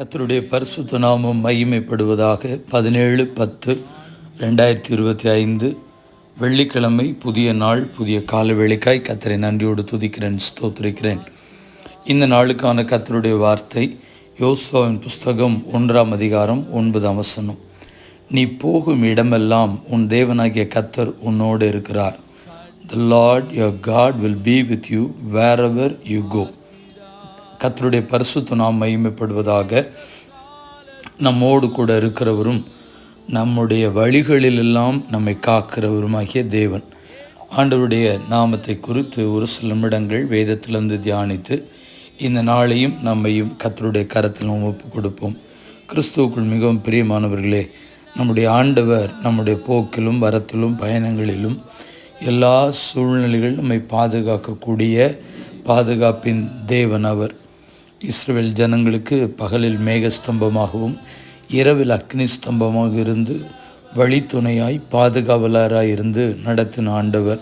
கத்தருடைய பரிசுத்த நாமம் மகிமைப்படுவதாக பதினேழு பத்து ரெண்டாயிரத்தி இருபத்தி ஐந்து வெள்ளிக்கிழமை புதிய நாள் புதிய காலவேளைக்காய் கத்தரை நன்றியோடு துதிக்கிறேன் ஸ்தோத்திருக்கிறேன். இந்த நாளுக்கான கத்தருடைய வார்த்தை யோசுவாவின் புஸ்தகம் ஒன்றாம் அதிகாரம் ஒன்பதாம் வசனம். நீ போகும் இடமெல்லாம் உன் தேவனாகிய கத்தர் உன்னோடு இருக்கிறார். The Lord your God will be with you wherever you go கத்தருடைய பரிசுத்த நாம் மகிமைப்படுவதாக நம்மோடு கூட இருக்கிறவரும் நம்முடைய வழிகளிலெல்லாம் நம்மை காக்கிறவருமாகிய தேவன். ஆண்டவருடைய நாமத்தை குறித்து ஒரு சில நிமிடங்கள் வேதத்திலிருந்து தியானித்து இந்த நாளையும் நம்மையும் கத்தருடைய கரத்தில் ஒப்பு கொடுப்போம் கிறிஸ்துவுக்குள் மிகவும் பிரியமானவர்களே நம்முடைய ஆண்டவர் நம்முடைய போக்கிலும் வரத்திலும் பயணங்களிலும் எல்லா சூழ்நிலைகளும் நம்மை பாதுகாக்கக்கூடிய பாதுகாப்பின் தேவன் அவர். இஸ்ரேல் ஜனங்களுக்கு பகலில் மேகஸ்தம்பமாகவும் இரவில் அக்னி ஸ்தம்பமாக இருந்து வழித்துணையாய் பாதுகாவலராய் இருந்து நடத்தின ஆண்டவர்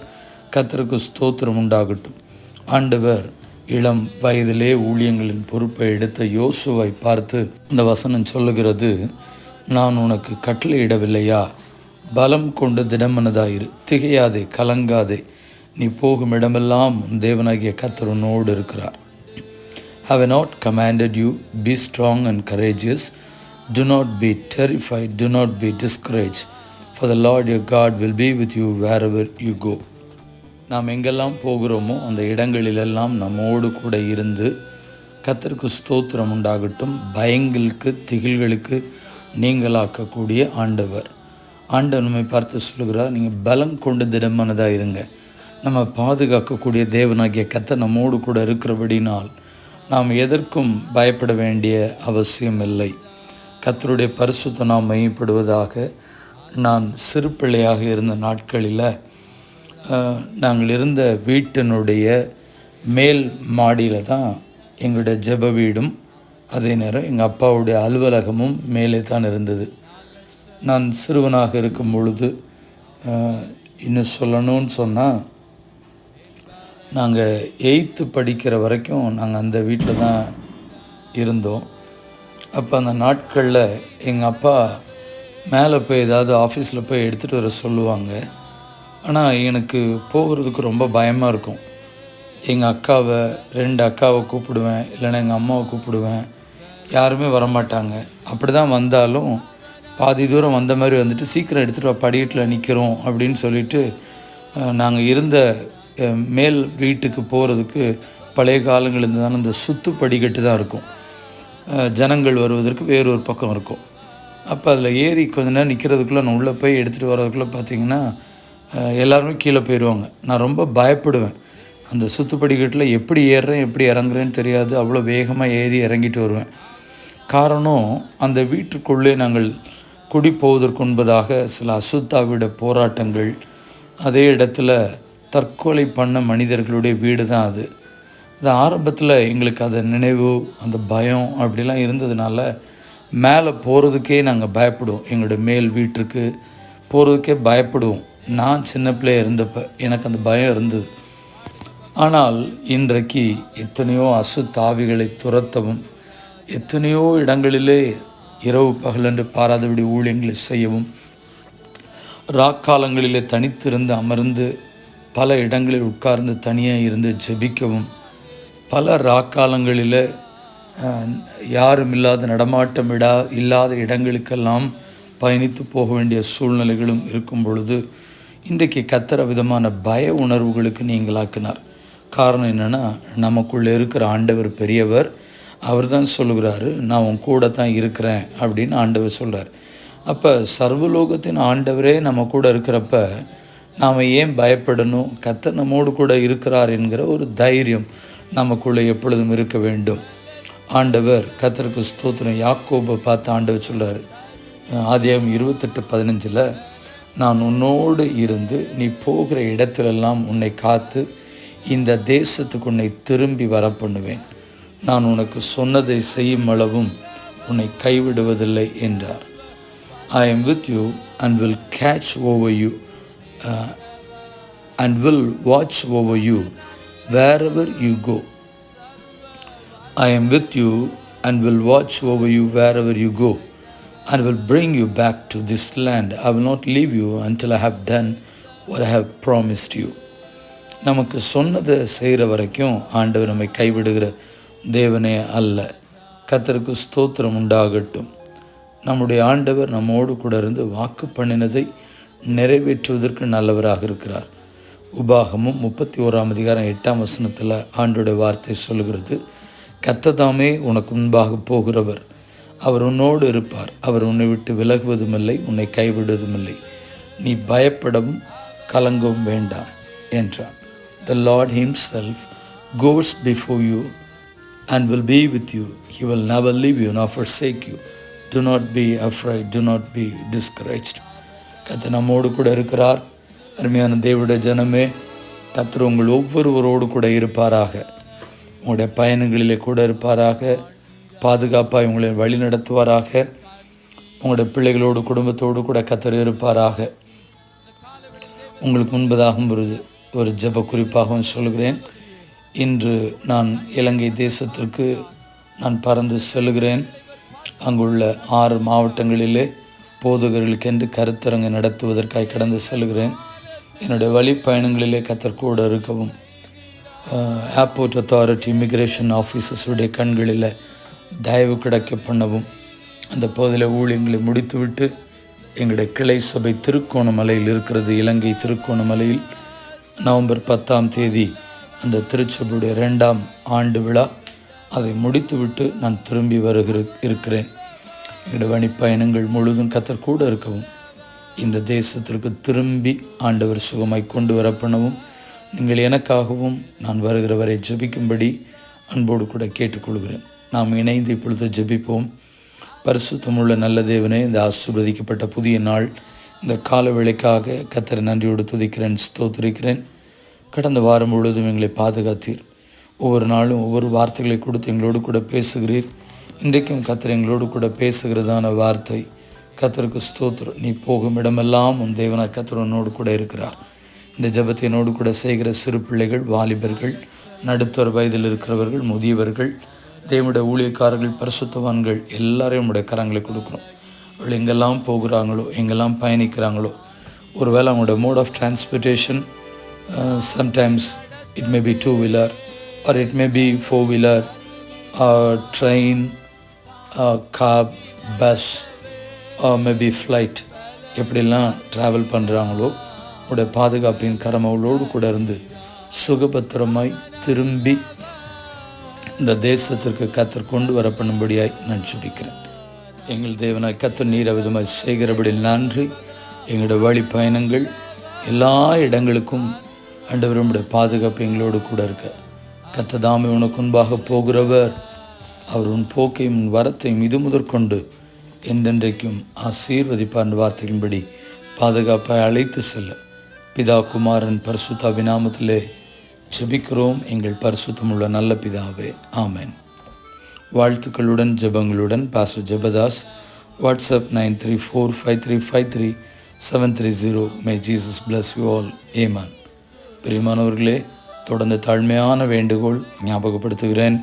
கத்தருக்கு ஸ்தோத்திரம் உண்டாகட்டும். ஆண்டவர் இளம் வயதிலே ஊழியங்களின் பொறுப்பை எடுத்த யோசுவை பார்த்து இந்த வசனம் சொல்லுகிறது நான் உனக்கு கட்டளையிடவில்லையா? பலம் கொண்டு திடமனதாயிரு. திகையாதே கலங்காதே. நீ போகும் இடமெல்லாம் தேவனாகிய கத்தர் உன்னோடு இருக்கிறார். Have I not commanded you? Be strong and courageous. Do not be terrified. Do not be discouraged. For the Lord your God will be with you wherever you go. நாம் எங்கெல்லாம் போகிறோமோ அந்த இடங்களிலெல்லாம் நம்மோடு கூட இருந்து கத்தருக்கு ஸ்தோத்திரம் உண்டாகட்டும் பயங்களுக்கு திகில்களுக்கு நீங்களாக்கக்கூடிய ஆண்டவர் ஆண்டவர் நம்மை பார்த்து சொல்கிறார் நீங்கள் பலம் கொண்டு திடமானதாக இருங்க நம்ம பாதுகாக்கக்கூடிய தேவனாகிய கத்தை நம்மோடு கூட இருக்கிறபடினால் நாம் எதற்கும் பயப்பட வேண்டிய அவசியம் இல்லை கத்தருடைய பரிசுத்த நாம் மையப்படுவதாக நான் சிறு பிள்ளையாக இருந்த நாட்களில் நாங்கள் இருந்த வீட்டினுடைய மேல் மாடியில் தான் எங்களுடைய ஜெப வீடும் அதே நேரம் எங்கள் அப்பாவுடைய அலுவலகமும் மேலே தான் இருந்தது. நான் சிறுவனாக இருக்கும் பொழுது இன்னும் சொல்லணும்னு சொன்னால் நாங்கள் எயித்து படிக்கிற வரைக்கும் நாங்கள் அந்த வீட்டில் தான் இருந்தோம். அப்போ அந்த நாட்களில் எங்கள் அப்பா மேலே போய் ஏதாவது ஆஃபீஸில் போய் எடுத்துகிட்டு வர சொல்லுவாங்க. ஆனால் எனக்கு போகிறதுக்கு ரொம்ப பயமாக இருக்கும். எங்கள் அக்காவை ரெண்டு அக்காவை கூப்பிடுவேன் இல்லைன்னா எங்கள் அம்மாவை கூப்பிடுவேன். யாருமே வரமாட்டாங்க. அப்படி தான் வந்தாலும் பாதி தூரம் வந்த மாதிரி வந்துட்டு சீக்கிரம் எடுத்துகிட்டு படிக்கட்டில் நிற்கிறோம் அப்படின்னு சொல்லிட்டு நாங்கள் இருந்த மேல் வீட்டுக்கு போகிறதுக்கு பழைய காலங்கள் தான் இந்த சுத்து படிக்கட்டு தான் இருக்கும். ஜனங்கள் வருவதற்கு வேறொரு பக்கம் இருக்கும். அப்போ அதில் ஏறி கொஞ்ச நேரம் நிற்கிறதுக்குள்ளே நான் உள்ளே போய் எடுத்துகிட்டு வர்றதுக்குள்ளே பார்த்தீங்கன்னா எல்லாருமே கீழே போயிடுவாங்க நான் ரொம்ப பயப்படுவேன். அந்த சுத்து படிக்கட்டில் எப்படி ஏறுறேன் எப்படி இறங்குறேன்னு தெரியாது. அவ்வளோ வேகமாக ஏறி இறங்கிட்டு வருவேன். காரணம் அந்த வீட்டுக்குள்ளே நாங்கள் குடி போவதற்கு சில அசுத்தாவிட போராட்டங்கள் அதே இடத்துல தற்கொலை பண்ண மனிதர்களுடைய வீடு தான் அது. அது ஆரம்பத்தில் எங்களுக்கு அந்த நினைவு அந்த பயம் அப்படிலாம் இருந்ததுனால மேலே போகிறதுக்கே நாங்கள் பயப்படுவோம். எங்களுடைய மேல் வீட்டுக்கு போகிறதுக்கே பயப்படுவோம். நான் சின்ன பிள்ளையாக இருந்தப்போ எனக்கு அந்த பயம் இருந்தது. ஆனால் இன்றைக்கு எத்தனையோ அசு தாவிகளை துரத்தவும் எத்தனையோ இடங்களிலே இரவு பகலென்று பாராதபடி ஊழியங்களை செய்யவும் ராக்காலங்களிலே தனித்திருந்து அமர்ந்து பல இடங்களில் உட்கார்ந்து தனியாக இருந்து ஜெபிக்கவும். பல ராக்காலங்களில் யாரும் இல்லாத நடமாட்டம் இடா இல்லாத இடங்களுக்கெல்லாம் பயணித்து போக வேண்டிய சூழ்நிலைகளும் இருக்கும் பொழுது இன்றைக்கு கத்துற விதமான பய உணர்வுகளுக்கு நீங்களாக்கினார். காரணம் என்னென்னா நமக்குள்ளே இருக்கிற ஆண்டவர் பெரியவர் அவர் தான் சொல்லுகிறாரு நான் உன் கூட தான் இருக்கிறேன் அப்படின்னு ஆண்டவர் சொல்கிறார் அப்போ சர்வலோகத்தின் ஆண்டவரே நம்ம கூட இருக்கிறப்ப நாம் ஏன் பயப்படணும்? கத்த நம்மோடு கூட இருக்கிறார் என்கிற ஒரு தைரியம் நமக்குள்ளே எப்பொழுதும் இருக்க வேண்டும். ஆண்டவர் கத்தருக்கு ஸ்தோத்திரம். யாக்கோபை பார்த்து ஆண்டவர் சொல்கிறார் ஆதியம் இருபத்தெட்டு பதினஞ்சில் நான் உன்னோடு இருந்து நீ போகிற இடத்திலெல்லாம் உன்னை காத்து இந்த தேசத்துக்கு உன்னை திரும்பி வர பண்ணுவேன் நான் உனக்கு சொன்னதை செய்யும் அளவும் உன்னை கைவிடுவதில்லை என்றார். I am with you and will catch over you and will watch over you wherever you go. I am with you and will watch over you wherever you go and will bring you back to this land. I will not leave you until I have done what I have promised you. நமக்கு சொன்னதை செய்கிற வரைக்கும் ஆண்டவர் நம்மை கைவிடுகிற தேவனே அல்ல கத்தருக்கு ஸ்தோத்திரம் உண்டாகட்டும் நம்முடைய ஆண்டவர் நம்மோடு கூட இருந்து வாக்கு பண்ணினதை நிறைவேற்றுவதற்கு நல்லவராக இருக்கிறார். உபாகமும் முப்பத்தி ஓராம் அதிகாரம் எட்டாம் வசனத்தில் ஆண்டோட வார்த்தை சொல்கிறது கத்ததாமே உனக்கு முன்பாக போகிறவர். அவர் உன்னோடு இருப்பார். அவர் உன்னை விட்டு விலகுவதும் இல்லை உன்னை கைவிடுவதும் இல்லை நீ பயப்படவும் கலங்கவும் வேண்டாம் என்றார். The Lord himself goes before you and will be with you he will never leave you not sake you do not be afraid do not be discouraged. கத்து நம்மோடு கூட இருக்கிறார். அருமையான தேவனுடைய ஜனமே கத்தர் உங்கள் ஒவ்வொருவரோடு கூட இருப்பாராக. உங்களுடைய பயணங்களிலே கூட இருப்பாராக. பாதுகாப்பாக உங்களை வழி நடத்துவாராக உங்களுடைய பிள்ளைகளோடு குடும்பத்தோடு கூட கத்தர் இருப்பாராக. உங்களுக்கு முன்பதாகவும் ஒரு ஒரு ஜெப குறிப்பாகவும் சொல்கிறேன். இன்று நான் இலங்கை தேசத்திற்கு நான் பறந்து செல்கிறேன். அங்குள்ள ஆறு மாவட்டங்களிலே போதகர்களுக்கென்று கருத்தரங்கு நடத்துவதற்காக கடந்து செல்கிறேன். என்னுடைய வழிப்பயணங்களிலே கத்தற்கூட இருக்கவும் ஏர்போர்ட் அத்தாரிட்டி இமிக்ரேஷன் ஆஃபீஸர்ஸுடைய கண்களில் தயவு கிடைக்க பண்ணவும் அந்த பகுதியில் ஊழியங்களை முடித்துவிட்டு எங்களுடைய கிளை சபை திருக்கோணமலையில் இருக்கிறது இலங்கை திருக்கோணமலையில் நவம்பர் பத்தாம் தேதி அந்த திருச்சபையுடைய ரெண்டாம் ஆண்டு விழா. அதை முடித்துவிட்டு நான் திரும்பி வருகிற இருக்கிறேன். எங்களுடைய வணிப்பயணங்கள் முழுதும் கத்தர் கூட இருக்கவும் இந்த தேசத்திற்கு திரும்பி ஆண்டவர் சுகமாய் கொண்டு வர பண்ணவும் நீங்கள் எனக்காகவும் நான் வருகிற வரை ஜெபிக்கும்படி அன்போடு கூட கேட்டுக்கொள்கிறேன். நாம் இணைந்து இப்பொழுது ஜெபிப்போம். பரிசுத்தமுள்ள நல்ல தேவனே இந்த ஆசீர்வதிக்கப்பட்ட புதிய நாள் இந்த கால வேளைக்காக கத்தரை நன்றியோடு துதிக்கிறேன் ஸ்தோத்திருக்கிறேன். கடந்த வாரம் முழுவதும் எங்களை பாதுகாத்தீர். ஒவ்வொரு நாளும் ஒவ்வொரு வார்த்தைகளை கொடுத்து எங்களோடு கூட பேசுகிறீர். இன்றைக்கும் கத்தர் எங்களோடு கூட பேசுகிறதான வார்த்தை. கத்தருக்கு ஸ்தோத்திரம். நீ போகும் இடமெல்லாம் உன் தேவனா கத்தர் உன்னோடு கூட இருக்கிறார். இந்த ஜபத்தினோடு கூட செய்கிற சிறு பிள்ளைகள் வாலிபர்கள் நடுத்தர வயதில் இருக்கிறவர்கள் முதியவர்கள் தேவனுடைய ஊழியக்காரர்கள் பரிசுத்தவான்கள் எல்லாரையும் உடைய கரங்களை கொடுக்குறோம். அவள் எங்கெல்லாம் போகிறாங்களோ எங்கெல்லாம் பயணிக்கிறாங்களோ ஒருவேளை அவங்களோட mode of transportation sometimes it may be two wheeler or it may be four wheeler train car bus maybe flight எப்படிலாம் ட்ராவல் பண்ணுறாங்களோ உடைய பாதுகாப்பின் கரம் அவளோடு கூட இருந்து சுகபத்திரமாய் திரும்பி இந்த தேசத்திற்கு கத்தர் கொண்டு வர பண்ணும்படியாய் நான் சுபிக்கிறேன் எங்கள் தேவனாய் கத்தர் நீர் விதமாய் செய்கிறபடி நன்றி. எங்களுடைய வழி பயணங்கள் எல்லா இடங்களுக்கும் ஆண்டவருடைய பாதுகாப்பு எங்களோடு கூட இருக்க. கத்ததாமே உனக்கு முன்பாக போகிறவர். அவர் உன் போக்கையும் உன் வரத்தையும் இது முதற்கொண்டு என்றென்றைக்கும் ஆசீர்வதிப்பார் வார்த்தையின்படி பாதுகாப்பாய் அழைத்து செல்ல. பிதா குமாரன் பரிசுத்தா விநாமத்திலே ஜெபிக்கிறோம். எங்கள் பரிசுத்தமுள்ள நல்ல பிதாவே ஆமேன். வாழ்த்துக்களுடன் ஜெபங்களுடன் pastor Jebadas WhatsApp nine three four five three five three seven three zero may Jesus bless you all ஏமான் பிரியமானவர்களே தொடர்ந்து தாழ்மையான வேண்டுகோள் ஞாபகப்படுத்துகிறேன்.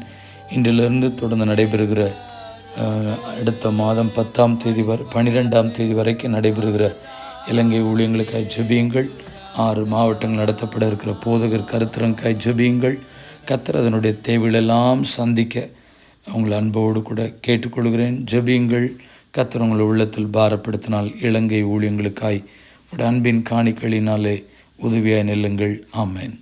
இன்றிலிருந்து தொடர்ந்து நடைபெறுகிற அடுத்த மாதம் பத்தாம் தேதி வரை பன்னிரெண்டாம் தேதி வரைக்கும் நடைபெறுகிற இலங்கை ஊழியங்களுக்காய் ஜெபியுங்கள். ஆறு மாவட்டங்கள் நடத்தப்பட இருக்கிற போதகர் கருத்தரங்காய் ஜெபியுங்கள். கத்தர் அதனுடைய தேவைகளெல்லாம் சந்திக்க உங்களை அன்போடு கூட கேட்டுக்கொள்கிறேன். ஜெபியுங்கள். கத்தர் உங்கள் உள்ளத்தில் பாரப்படுத்தினால் இலங்கை ஊழியங்களுக்காய் உடைய அன்பின் காணிக்களினாலே உதவியாய் நெல்லுங்கள். ஆமேன்.